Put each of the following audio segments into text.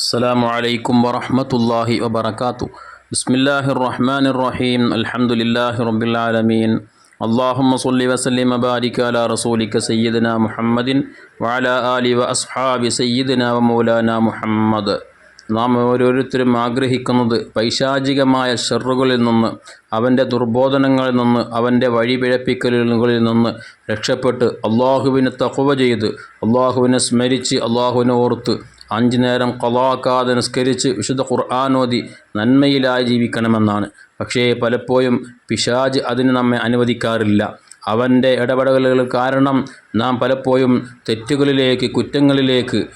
السلام عليكم ورحمة الله وبركاته بسم الله الرحمن الرحيم الحمد لله رب العالمين اللهم صل وسلم وبارك على رسولك سيدنا محمد وعلى آله وأصحاب سيدنا ومولانا محمد നാം ഓരോരുത്തരും ആഗ്രഹിക്കുന്നത് പൈശാചികമായ ഷെറുകളിൽ നിന്ന് അവൻ്റെ ദുർബോധനങ്ങളിൽ നിന്ന് അവൻ്റെ വഴിപിഴപ്പിക്കലുകളിൽ നിന്ന് രക്ഷപ്പെട്ട് അള്ളാഹുവിനെ തഖവ ചെയ്ത് അള്ളാഹുവിനെ സ്മരിച്ച് അള്ളാഹുവിനെ ഓർത്ത് അഞ്ചു നേരം കൊലാക്കാതെ നിസ്കരിച്ച് വിശുദ്ധ ഖുർആാനോതി നന്മയിലായി ജീവിക്കണമെന്നാണ്. പക്ഷേ പലപ്പോഴും പിശാജ് അതിന് നമ്മെ അനുവദിക്കാറില്ല. അവന്റെ ഇടപെടലുകൾ കാരണം നാം പലപ്പോഴും തെറ്റുകളിലേക്ക് കുറ്റങ്ങളിലേക്ക്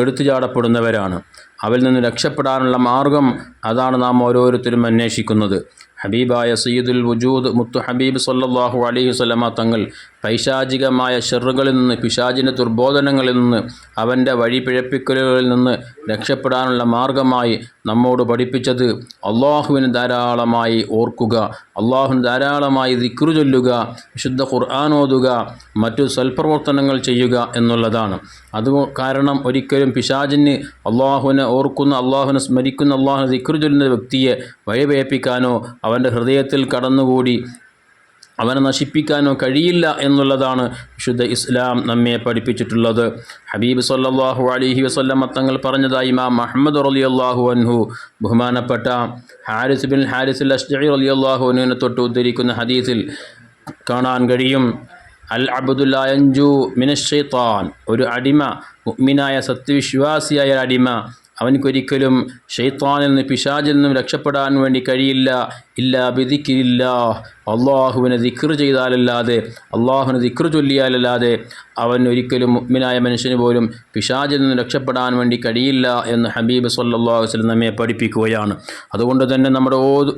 എടുത്തുചാടപ്പെടുന്നവരാണ്. അവരിൽ നിന്ന് രക്ഷപ്പെടാനുള്ള മാർഗം അതാണ് നാം ഓരോരുത്തരും അന്വേഷിക്കുന്നത്. ഹബീബായ സയ്യിദുൽ വജൂദ് മുത്തു ഹബീബ് സല്ലാഹു അലൈഹി സ്വലമ തങ്ങൾ പൈശാചികമായ ഷെറുകളിൽ നിന്ന് പിശാചിന്റെ ദുർബോധനങ്ങളിൽ നിന്ന് അവന്റെ വഴിപിഴപ്പിക്കലുകളിൽ നിന്ന് രക്ഷപ്പെടാനുള്ള മാർഗമായി നമ്മോട് പഠിപ്പിച്ചത് അള്ളാഹുവിന് ധാരാളമായി ഓർക്കുക അള്ളാഹുവിന് ധാരാളമായി ദിക്റു ചൊല്ലുക വിശുദ്ധ ഖുർആൻ ഓതുക മറ്റു സൽപ്രവർത്തനങ്ങൾ ചെയ്യുക എന്നുള്ളതാണ്. അത് കാരണം ഒരിക്കലും പിശാചിന് അള്ളാഹുവിനെ ഓർക്കുന്ന അള്ളാഹുവിനെ സ്മരിക്കുന്ന അള്ളാഹുനെ ദിക്റു ചൊല്ലുന്ന വ്യക്തിയെ വഴിപേപ്പിക്കാനോ അവന്റെ ഹൃദയത്തിൽ കടന്നുകൂടി അവനെ നശിപ്പിക്കാനോ കഴിയില്ല എന്നുള്ളതാണ് വിശുദ്ധ ഇസ്ലാം നമ്മെ പഠിപ്പിച്ചിട്ടുള്ളത്. ഹബീബ് സല്ലാഹു അലഹി വസ്ല്ലം തങ്ങൾ പറഞ്ഞതായി ഇമാം മഹമ്മദ് റലി അള്ളാഹു അൻഹു ബഹുമാനപ്പെട്ട ഹാരിസ് ബിൻ ഹാരിസ് അഷ്ജി അലി അള്ളാഹു അനുവിനെ തൊട്ട് ഉദ്ധരിക്കുന്ന ഹദീസിൽ കാണാൻ കഴിയും. അൽ അബ്ദുല്ലായഞ്ചു മിനഷെയ്ത്താൻ ഒരു അടിമ മുഗ്മിനായ സത്യവിശ്വാസിയായ അടിമ അവനിക്കൊരിക്കലും ഷെയ്ത്താനിൽ നിന്ന് പിശാജിൽ നിന്നും രക്ഷപ്പെടാൻ വേണ്ടി കഴിയില്ല ഇല്ല ബിദിക്കില്ല അള്ളാഹുവിനെ ദിക്ർ ചെയ്താലല്ലാതെ അള്ളാഹുവിനെ ദിക്ർ ചൊല്ലിയാലല്ലാതെ അവൻ ഒരിക്കലും മുഗ്മിനായ മനുഷ്യന് പോലും പിശാചിൽ നിന്ന് രക്ഷപ്പെടാൻ വേണ്ടി കഴിയില്ല എന്ന് ഹബീബ് സല്ലാ വസ്ലം നമ്മെ പഠിപ്പിക്കുകയാണ്. അതുകൊണ്ട് തന്നെ നമ്മുടെ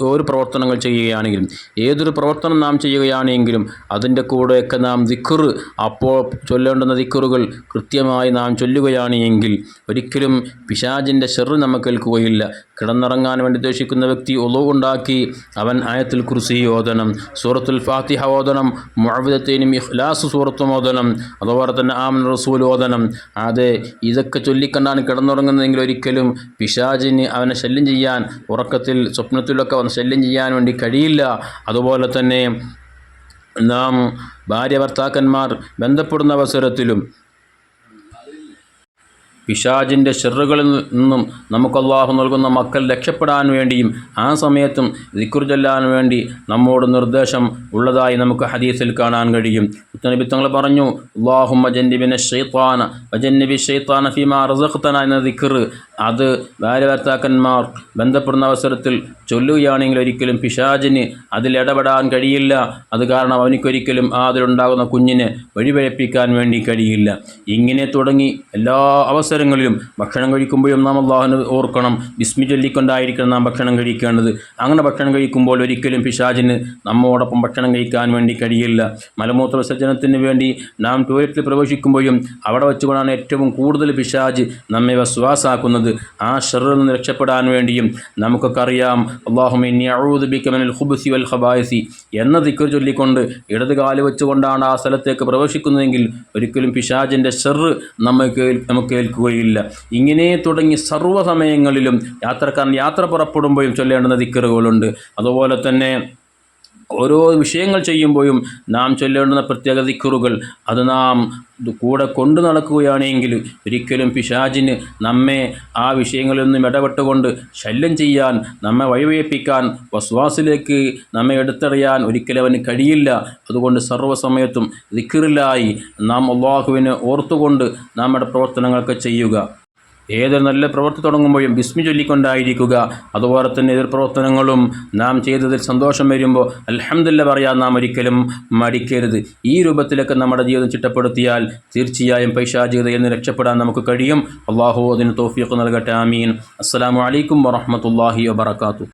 ഓരോ പ്രവർത്തനങ്ങൾ ചെയ്യുകയാണെങ്കിലും ഏതൊരു പ്രവർത്തനം നാം ചെയ്യുകയാണെങ്കിലും അതിന്റെ കൂടെയൊക്കെ നാം ദിക്ർ അപ്പോൾ ചൊല്ലേണ്ടുന്ന ദിക്കുറുകൾ കൃത്യമായി നാം ചൊല്ലുകയാണ് എങ്കിൽ ഒരിക്കലും പിശാജിന്റെ ഷെറ് നമുക്ക് കേൾക്കുകയില്ല. കിടന്നിറങ്ങാൻ വേണ്ടി ഉദ്ദേശിക്കുന്ന വ്യക്തി ഒളവുണ്ടാക്കി അവൻ ആയത്തിൽ കുറിസി ഓതണം സൂറത്തുൽ ഫാത്തിഹ ഓതണം മുഅവിദത്തേനും ഇഖ്ലാസ് സൂറത്തും ഓതണം. അതുപോലെ തന്നെ ആമൻ റസൂൽ ഓതനം. അതെ ഇതൊക്കെ ചൊല്ലിക്കണ്ടാണ് കിടന്നുറങ്ങുന്നതെങ്കിൽ ഒരിക്കലും പിശാജിന് അവനെ ശല്യം ചെയ്യാൻ ഉറക്കത്തിൽ സ്വപ്നത്തിലൊക്കെ അവനെ ശല്യം ചെയ്യാൻ വേണ്ടി കഴിയില്ല. അതുപോലെ തന്നെ നാം ഭാര്യ ഭർത്താക്കന്മാർ ബന്ധപ്പെടുന്ന അവസരത്തിലും പിശാജിന്റെ ഷെറുകളിൽ നിന്നും നമുക്ക് അള്ളാഹു നൽകുന്ന മക്കൾ രക്ഷപ്പെടാൻ വേണ്ടിയും ആ സമയത്തും ദിക്കുർ ചൊല്ലാൻ വേണ്ടി നമ്മോട് നിർദ്ദേശം ഉള്ളതായി നമുക്ക് ഹദീസിൽ കാണാൻ കഴിയും. മുത്തനബി തങ്ങൾ പറഞ്ഞു അള്ളാഹു മജന്നിബിനെ ഷെയ്ത്താന മജന്നിബി ഷെയ്ത്താന ഫിമാ റസഖ്തന എന്ന ദിക്കർ അത് ഭാര്യഭർത്താക്കന്മാർ ബന്ധപ്പെടുന്ന അവസരത്തിൽ ചൊല്ലുകയാണെങ്കിൽ ഒരിക്കലും പിശാജിന് അതിലിടപെടാൻ കഴിയില്ല. അത് കാരണം അവനിക്കൊരിക്കലും ആ അതിലുണ്ടാകുന്ന കുഞ്ഞിനെ വഴിപഴപ്പിക്കാൻ വേണ്ടി കഴിയില്ല. ഇങ്ങനെ തുടങ്ങി എല്ലാ അവസരങ്ങളിലും ഭക്ഷണം കഴിക്കുമ്പോഴും നാം അള്ളാഹുവിനെ ഓർക്കണം. ബിസ്മി ചൊല്ലിക്കൊണ്ടായിരിക്കണം നാം ഭക്ഷണം കഴിക്കേണ്ടത്. അങ്ങനെ ഭക്ഷണം കഴിക്കുമ്പോൾ ഒരിക്കലും പിശാചിന് നമ്മോടൊപ്പം ഭക്ഷണം കഴിക്കാൻ വേണ്ടി കഴിയില്ല. മലമൂത്ര വിസർജനത്തിന് വേണ്ടി നാം ടോയ്ലറ്റിൽ പ്രവേശിക്കുമ്പോഴും അവിടെ വെച്ചുകൊണ്ടാണ് ഏറ്റവും കൂടുതൽ പിശാജ് നമ്മെ വസ്വാസാക്കുന്നത് ആ ഷെറിൽ നിന്ന് രക്ഷപ്പെടാൻ വേണ്ടിയും നമുക്കൊക്കെ അറിയാം. അള്ളാഹുമിൻ ഹുബുസി വൽ ഹബായസി എന്ന ദിക്കർ ചൊല്ലിക്കൊണ്ട് ഇടത് കാൽ വെച്ചുകൊണ്ടാണ് ആ സ്ഥലത്തേക്ക് പ്രവേശിക്കുന്നതെങ്കിൽ ഒരിക്കലും പിശാജിന്റെ ഷെറ് നമുക്ക് നമുക്ക് കേൾക്കുകയില്ല ഇങ്ങനെ തുടങ്ങി സർവ സമയങ്ങളിലും യാത്രക്കാരൻ യാത്ര പുറപ്പെടുമ്പോഴും ചൊല്ലേണ്ടുന്ന ദിക്കറുകളുണ്ട്. അതുപോലെ തന്നെ ഓരോ വിഷയങ്ങൾ ചെയ്യുമ്പോഴും നാം ചൊല്ലേണ്ടുന്ന പ്രത്യേക ദിക്കുറുകൾ അത് നാം കൂടെ കൊണ്ടു നടക്കുകയാണെങ്കിൽ ഒരിക്കലും പിശാജിന് നമ്മെ ആ വിഷയങ്ങളിൽ നിന്നും ഇടപെട്ടുകൊണ്ട് ശല്യം ചെയ്യാൻ നമ്മെ വഴിവയപ്പിക്കാൻ വസ്വാസിലേക്ക് നമ്മെ എടുത്തറിയാൻ ഒരിക്കലും അവന് കഴിയില്ല. അതുകൊണ്ട് സർവസമയത്തും ദിക്കറിലായി നാം അള്ളാഹുവിനെ ഓർത്തുകൊണ്ട് നമ്മുടെ പ്രവർത്തനങ്ങളൊക്കെ ചെയ്യുക. ഏതൊരു നല്ല പ്രവൃത്തി തുടങ്ങുമ്പോഴും ബിസ്മി ചൊല്ലിക്കൊണ്ടായിരിക്കുക. അതുപോലെ തന്നെ എതിർ പ്രവർത്തനങ്ങളും നാം ചെയ്തതിൽ സന്തോഷം വരുമ്പോൾ അലഹമില്ല പറയാൻ നാം ഒരിക്കലും മടിക്കരുത്. ഈ രൂപത്തിലൊക്കെ നമ്മുടെ ജീവിതം ചിട്ടപ്പെടുത്തിയാൽ തീർച്ചയായും പൈശാചികതയിൽ നിന്ന് രക്ഷപ്പെടാൻ നമുക്ക് കഴിയും. അള്ളാഹു അതിന് തോഫിയൊക്കെ നൽകട്ടെ. ആമീൻ. അസ്സാം വലൈക്കും വറഹമത്തല്ലാഹി വാത്തു